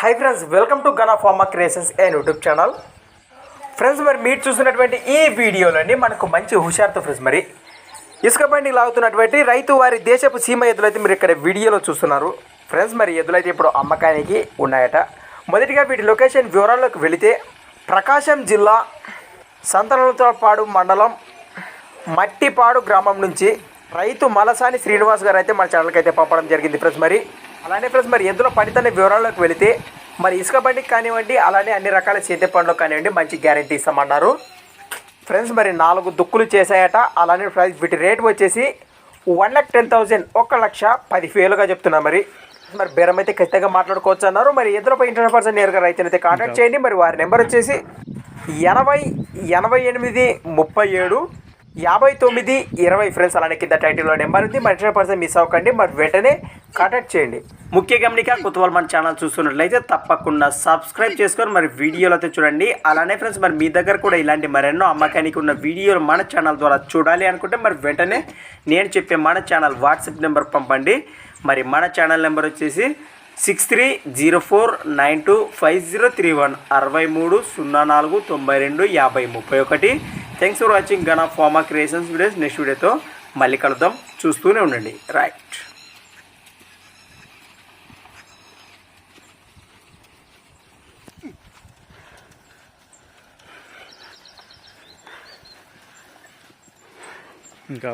Hi friends welcome to Gana pharma creations and YouTube channel friends మరి మీరు చూసినటువంటి ఈ వీడియోలోని మనకు మంచి హుషారుతో ఫ్రెండ్స్ మరి ఇసుక బండి లాగుతున్నటువంటి రైతు వారి దేశపు సీమ ఎద్దులైతే మీరు ఇక్కడ వీడియోలో చూస్తున్నారు. ఫ్రెండ్స్ మరి ఎద్దులైతే ఇప్పుడు అమ్మకానికి ఉన్నాయట. మొదటిగా వీటి లొకేషన్ వివరాల్లోకి వెళితే ప్రకాశం జిల్లా సంతనలపాడు మండలం మట్టిపాడు గ్రామం నుంచి రైతు మలసాని శ్రీనివాస్ గారు అయితే మన ఛానల్కి అయితే పంపడం జరిగింది. ఫ్రెండ్స్ మరి అలానే ఫ్రెండ్స్ మరి ఎద్దుల పనితన వివరాల్లోకి వెళితే మరి ఇసుక బండికి కానివ్వండి అలానే అన్ని రకాల చేతి పనులకు కానివ్వండి మంచి గ్యారంటీ ఇస్తామన్నారు. ఫ్రెండ్స్ మరి నాలుగు దుక్కులు చేశాయట అలానే ప్రైస్ వీటి రేట్ వచ్చేసి వన్ లాక్ టెన్ థౌజండ్ ఒక లక్ష పది వేలుగా చెప్తున్నా మరి. మరి బేరం అయితే ఖచ్చితంగా మాట్లాడుకోవచ్చు అన్నారు. మరి ఎదురుపై ఇంటర్ పర్సెంట్ నేరుగా రైతునైతే కాంటాక్ట్ చేయండి. మరి వారి నెంబర్ వచ్చేసి ఎనభై ఎనభై ఎనిమిది ముప్పై ఏడు యాభై తొమ్మిది ఇరవై ఫ్రెండ్స్ అలానే కింద టైటిల్లో నెంబర్ ఉంది. మరి పర్సన్ పర్సెంట్ మిస్ అవ్వకండి మరి వెంటనే కాంటాక్ట్ చేయండి. ముఖ్య గమనిక కొత్త మన ఛానల్ చూస్తున్నట్లయితే తప్పకుండా సబ్స్క్రైబ్ చేసుకొని మరి వీడియోలు అయితే చూడండి. అలానే ఫ్రెండ్స్ మరి మీ దగ్గర కూడా ఇలాంటి మరెన్నో అమ్మకానికి ఉన్న వీడియోలు మన ఛానల్ ద్వారా చూడాలి అనుకుంటే మరి వెంటనే నేను చెప్పే మన ఛానల్ వాట్సాప్ నెంబర్ పంపండి. మరి మన ఛానల్ నెంబర్ వచ్చేసి six three zero four nine two five zero three one అరవై మూడు సున్నా నాలుగు తొంభై రెండు యాభై ముప్పై ఒకటి. Thanks for watching gun of pharma creations videos next వీడియోతో మళ్ళీ కలుద్దాం. చూస్తూనే ఉండండి. రైట్ ఇంకా